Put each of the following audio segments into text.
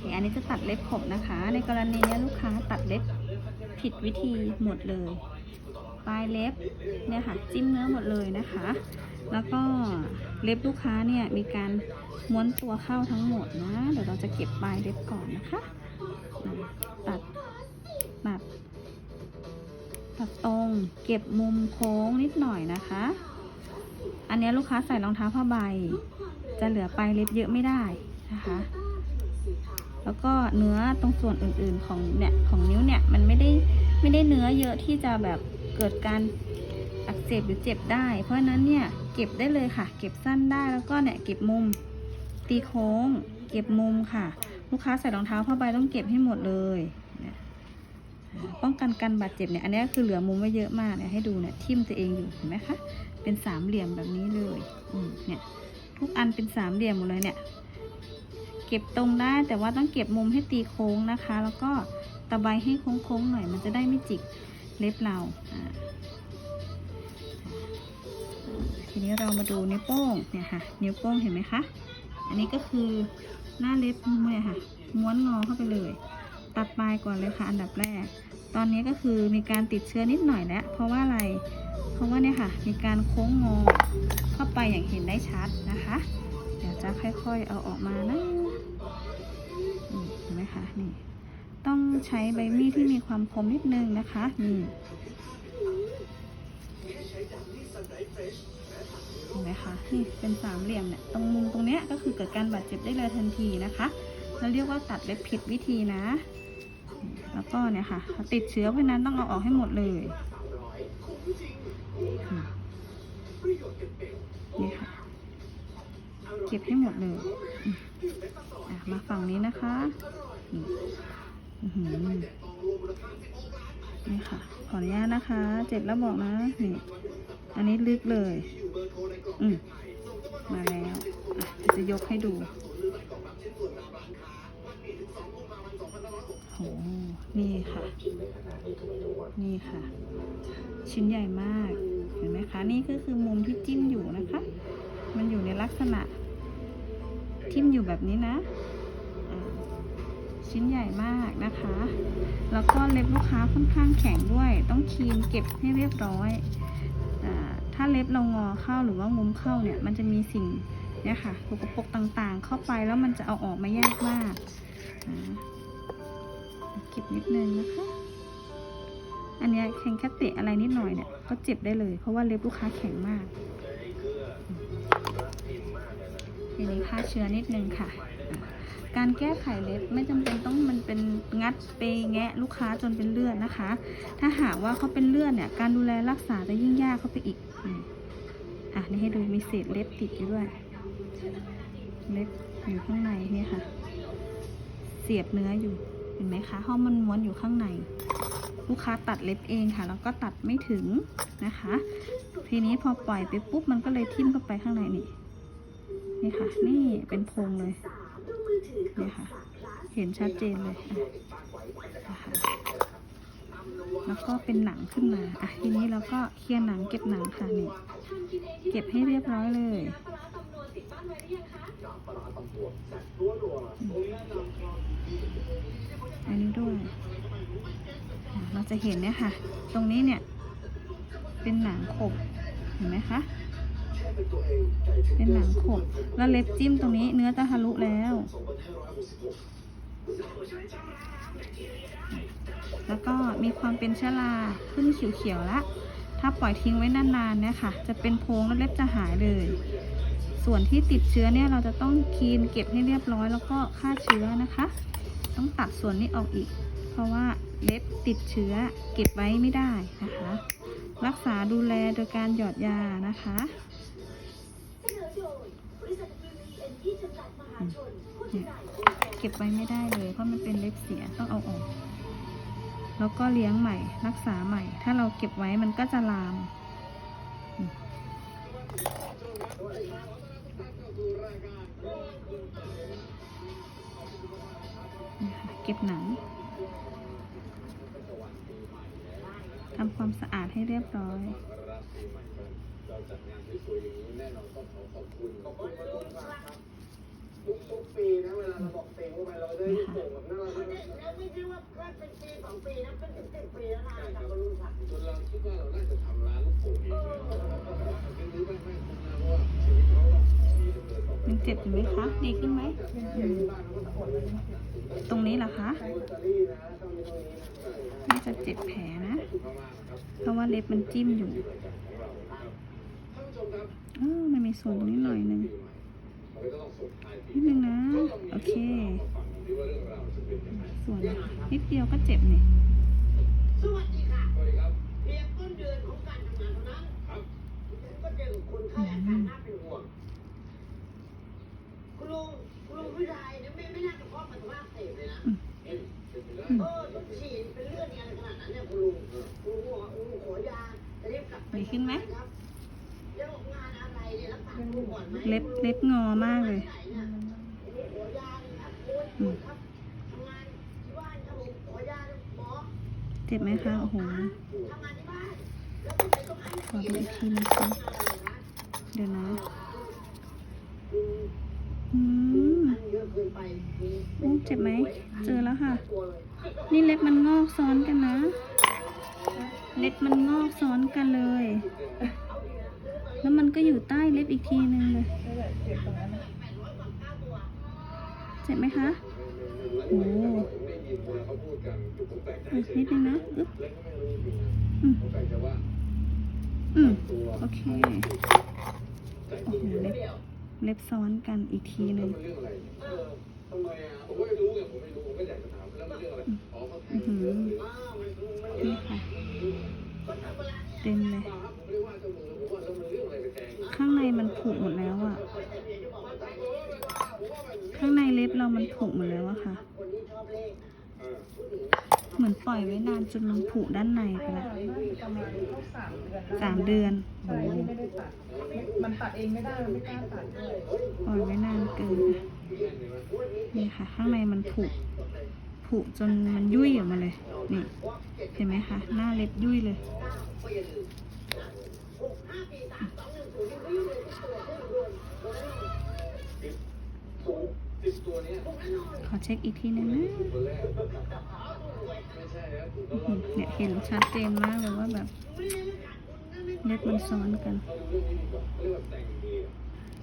คอันนี้จะตัดเล็บขบนะคะ ในกรณีนี้ลูกค้าตัดเล็บผิดวิธีหมดเลย ปลายเล็บเนี่ยค่ะจิ้มเนื้อหมดเลยนะคะ แล้วก็เล็บลูกค้าเนี่ยมีการม้วนตัวเข้าทั้งหมดนะ เดี๋ยวเราจะเก็บปลายเล็บก่อนนะคะ ตัดตัดตัดตรงเก็บมุมโค้งนิดหน่อยนะคะ อันนี้ลูกค้าใส่รองเท้าผ้าใบ จะเหลือปลายเล็บเยอะไม่ได้นะคะ แล้วก็เนื้อตรงส่วนอื่นๆของเนี่ยของนิ้วเนี่ยมันไม่ได้ไม่ได้เนื้อเยอะที่จะแบบเกิดการอักเสบหรือเจ็บได้ เพราะฉะนั้นเนี่ยเก็บได้เลยค่ะ เก็บสั้นได้แล้วก็เนี่ยเก็บมุมตีโค้ง เก็บมุมค่ะ ลูกค้าใส่รองเท้าผ้าใบต้องเก็บให้หมดเลยเนี่ยป้องกันการบาดเจ็บเนี่ยอันนี้คือเหลือมุมไว้เยอะมากเนี่ยให้ดูเนี่ยทิ่มตัวเองอยู่เห็นไหมคะเป็นสามเหลี่ยมแบบนี้เลยอืเนี่ยทุกอันเป็นสามเหลี่ยมหมดเลยเนี่ย เก็บตรงได้แต่ว่าต้องเก็บมุมให้ตีโค้งนะคะ แล้วก็ตะไบให้โค้งๆหน่อยมันจะได้ไม่จิกเล็บเราทีนี้เรามาดูนิ้วโป้งเนี่ยค่ะ นิ้วโป้งเห็นไหมคะ อันนี้ก็คือหน้าเล็บเนี่ยค่ะ ม้วนงอเข้าไปเลย ตัดปลายก่อนเลยค่ะ อันดับแรก ตอนนี้ก็คือมีการติดเชื้อนิดหน่อยแล้ว เพราะว่าอะไร เพราะว่าเนี่ยค่ะ มีการโค้งงอเข้าไปอย่างเห็นได้ชัดนะคะ จะค่อยๆเอาออกมานะ นี่เห็นไหมคะ นี่ ต้องใช้ใบมีดที่มีความคมนิดนึงนะคะ นี่เห็นไหมคะ นี่เป็นสามเหลี่ยมเนี่ย ตรงมุมตรงเนี้ยก็คือเกิดการบาดเจ็บได้เลยทันทีนะคะเราเรียกว่าตัดเล็บผิดวิธีนะ แล้วก็เนี่ยค่ะ ติดเชื้อเพราะนั้นต้องเอาออกให้หมดเลยนี่ค่ะ เก็บให้หมดเลยอะมาฝั่งนี้นะคะนี่ค่ะ ขออนุญาตนะคะ เจ็บแล้วบอกนะนี่อันนี้ลึกเลย อืมมาแล้วอะเดี๋ยวจะยกให้ดูโหนี่ค่ะ นี่ค่ะ ชิ้นใหญ่มาก เห็นไหมคะ นี่ก็คือมุมที่จิ้มอยู่นะคะ มันอยู่ในลักษณะ ทิ่มอยู่แบบนี้นะ ชิ้นใหญ่มากนะคะ แล้วก็เล็บลูกค้าค่อนข้างแข็งด้วย ต้องคลีนเก็บให้เรียบร้อยอถ้าเล็บเรางอเข้าหรือว่างุ้มเข้าเนี่ย มันจะมีสิ่งเนี่ยค่ะสกปรกต่างๆ เข้าไปแล้วมันจะเอาออกมายากมากอ่าเก็บนิดนึงนะคะ อันเนี้ยแข็งแค่เตะอะไรนิดหน่อยเนี่ย ก็เจ็บได้เลย เพราะว่าเล็บลูกค้าแข็งมาก ทีนี้ฆ่าเชื้อนิดนึงค่ะ การแก้ไขเล็บไม่จำเป็นต้องมันเป็นงัดไปแงะลูกค้าจนเป็นเลือดนะคะ ถ้าหากว่าเขาเป็นเลือดเนี่ยการดูแลรักษาจะยิ่งยากเข้าไปอีกอะนี่ให้ดูมีเศษเล็บติดอยู่ด้วย เล็บอยู่ข้างในเนี่ยค่ะ เสียบเนื้ออยู่เห็นไหมคะห้องมันม้วนอยู่ข้างใน ลูกค้าตัดเล็บเองค่ะ แล้วก็ตัดไม่ถึงนะคะ ทีนี้พอปล่อยไปปุ๊บมันก็เลยทิ่มเข้าไปข้างในนี่ นี่ค่ะ นี่เป็นโพรงเลยนี่ค่ะ เห็นชัดเจนเลยนะคะแล้วก็เป็นหนังขึ้นมา อะ ทีนี้เราก็เคลียร์หนังเก็บหนังค่ะนี่เก็บให้เรียบร้อยเลยอันนี้ด้วย เราจะเห็นเนี่ยค่ะ ตรงนี้เนี่ย เป็นหนังขบ เห็นไหมคะ เป็นหนังขบแล้วเล็บจิ้มตรงนี้เนื้อจะทะลุแล้ว แล้วก็มีความเป็นเชื้อราขึ้นเขียวๆแล้วถ้าปล่อยทิ้งไว้นานๆเนี่ยค่ะ จะเป็นโพรงแล้วเล็บจะหายเลย ส่วนที่ติดเชื้อเนี่ยเราจะต้องคลีนเก็บให้เรียบร้อยแล้วก็ฆ่าเชื้อนะคะ ต้องตัดส่วนนี้ออกอีก เพราะว่าเล็บติดเชื้อเก็บไว้ไม่ได้นะคะ รักษาดูแลโดยการหยอดยานะคะอืม เก็บไว้ไม่ได้เลย เพราะมันเป็นเล็บเสียต้องเอาออก แล้วก็เลี้ยงใหม่ รักษาใหม่ ถ้าเราเก็บไว้มันก็จะลาม เก็บหนังทำความสะอาดให้เรียบร้อย ทุกทุกปีนะเวลาเราบอกเพลงว่าไปเราได้โป่งแบบน่ารักไม่ไแล้วไม่ใช่ว่าแค่เป็นปีสองปีนะเป็นสิบสิบปีแล้วนะจากบรรลุศักดิ์จนเราคิดว่าเราน่าจะทำร้านลูกโป่งเองเป็คือมันเจ็บอยู่ไหมคะ ดีขึ้นไหม ตรงนี้เหรอคะน่าจะเจ็บแผลนะ เพราะว่าเล็บมันจิ้มอยู่ เออมันมีส่วนตรงนี้หน่อยนึง เคส่วนนิดเดียวก็เจ็บนี่สวัสดีค่ะเพียงต้นเดือนของการทำงานเท่านั้นฉันก็เจอกับคนไข้อาการน่าเป็นห่วงคุณลุงคุณลุงผู้ชายเนี่ยไม่ไม่น่าจะเพาะปัสสาวะอักเสพเลยนะอืมเออต้องฉีดเป็นเลือดเนี่ยอะไรขนาดนั้นเนี่ยคุณลุงคุณลุงบอกว่าคุณลุงขอยาจะรีบกลับไปดีขึ้นไหมครับแล้วงานอะไรเนี่ยรักษาคุณลุงก่อนไหมเล็บเล็บงอมากเลย เจ็บไหมคะ โอ้โหลองให้ขอดูอีกทีหนึงสิเดี๋ยวนะอืมโอ้เจ็บไหม เจอแล้วค่ะ นี่เล็บมันงอกซ้อนกันนะ เล็บมันงอกซ้อนกันเลย แล้วมันก็อยู่ใต้เล็บอีกทีนึงเลย เจ็บไหมคะ โอ้ อะนิดนึงนะอึ๊บอืมอืมโอเคโอ้โหเล็บเล็บซ้อนกันอีกทีหนึ่งเรื่องอะไรเออทำไมอะผมไม่รู้ไงผมไม่รู้ผมก็อยากจะถามแล้วมันเรื่องอะไรอ๋อเขาแทอื้งอหือนี่ค่ะเต็มเลยป้าครับผมไม่ได้ว่าเจ้ามือว่าแล้วมันเรื่อะไรไปแทงข้างในมันผุหมดแล้วอะข้างในเล็บเรามันผุหมดแล้วอะค่ะ เลขเออเหมือนปล่อยไว้นานจนมันผุด้านในไปแล้วประมาณครบสามเดือนสามเดือนใช่ที่ไม่ได้ตัดมันตัดเองไม่ได้มันไม่กล้าตัดด้วยปล่อยไว้นานเกินนี่ค่ะ ข้างในมันผุผุจนมันยุ่ยออกมาเลยนี่เห็นไหมคะหน้าเล็บยุ่ยเลย ขอเช็คอีกทีหนึงนะเนี่ยเห็นชัดเจนมากเลยว่าแบบเล็บมันซ้อนกันเขาดูเรื่องนี้ดีกว่ากแต่งเดีย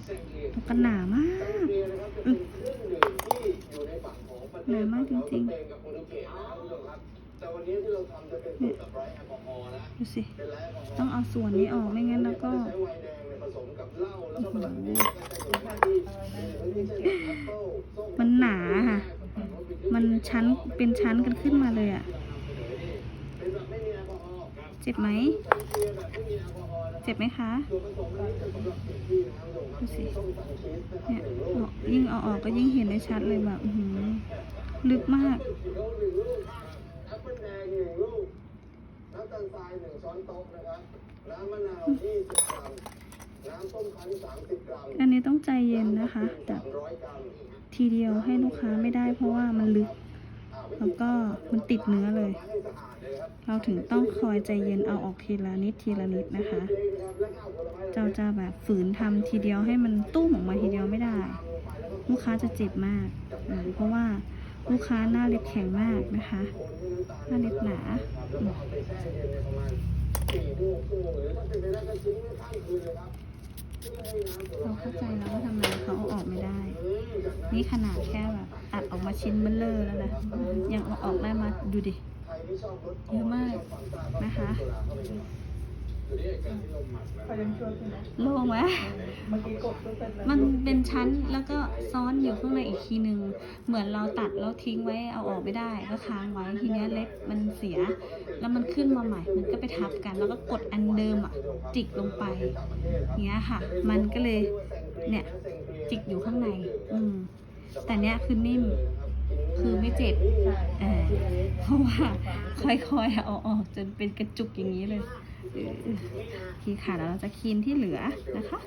แต่งเดียแล้วก็หนามากจริงดื่มที่อยู่ในฝั่งของประเทศหนามากจริงๆ เปนกับโปรตุเกสนะครับคุณผู้ชมครับแต่วันนี้ที่เราทำจะเป็นสูตรแบบไร้แอลกอฮอล์นะดูสิเป็นไร้แอลกอฮอล์ต้องเอาส่วนนี้ออกไม่งั้นแล้วก็ใช้ไวน์แดงเนี่ยผสมกับเหล้าแล้วก็ผสมกับที่ที่เช่นแอปเปิ้ลส้มมันหนาค่ะ มันชั้นเป็นชั้นกันขึ้นมาเลยอะเป็นแบบไม่มีแอลกอฮอล์ครับเจ็บไหมเบียร์แบบไม่มีแอลกอฮอล์นะครับเจ็บไหมคะส่วนผสมอันนี้จะสำหรับเด็กที่นะครับคุณผู้ชมครับดูสิมีส้มสันชีสนะครับเนี่ยหนึ่งลูอกอกยิ่งเอาออกก็ยิ่งเห็นได้ชัดเลยแบบอื้อหือลึกมากเขียว หนึ่งลูกแอปเปิ้ลแดงหนึ่งลูก น้ำตาลทรายหนึ่งช้อนโต๊ะนะครับ น้ำมะนาวยี่สิบกรัม น้ำส้มคั้นสามสิบกรัมอันนี้ต้องใจเย็นนะคะแต่สามร้อยกรัมทีเดียวให้ลูกค้าไม่ได้เพราะว่ามันลึก แล้วก็มันติดเนื้อเลยให้สะอาดเลยครับเราถึงต้องคอยใจเย็นเอาออกทีละนิดทีละนิดนะคะเจ้าจะแบบฝืนทำทีเดียวให้มันตุ้มออกมาทีเดียวไม่ได้ ลูกค้าจะเจ็บมากอืมเพราะว่า ลูกค้าหน้าเล็บแข็งมากนะคะ หน้าเล็บหนาเระมาณสี่โมงชั่วโมงหรือถ้าเป็นไปได้ก็ทิ้งไว้ข้าเลยครับเพื่อให้น้ำผลเราเข้าใจแล้วว่าทำไมเขาเอาออกไม่ได้ นี่ขนาดแค่แบบตัดออกมาชิ้นเบลเลอร์แล้วนะ ยังเอาออกได้มาดูดิเยอะมากนะคะ โล่งไหมมันเป็นชั้นแล้วก็ซ้อนอยู่ข้างในอีกทีหนึ่งเหมือนเราตัดแล้วทิ้งไว้เอาออกไม่ได้ก็ค้างไว้ทีเนี้ยเล็บมันเสีย แล้วมันขึ้นมาใหม่ มันก็ไปทับกัน แล้วก็กดอันเดิมอะ จิกลงไปเงี้ยค่ะ มันก็เลยเนี่ยจิกอยู่ข้างใน อืม แต่เนี้ยคือนิ่มคือไม่เจ็บเออเพราะว่าค่อยๆเอาออกจนเป็นกระจุกอย่างนี้เลย คีค่ะแล้วเราจะคีนที่เหลือนะคะ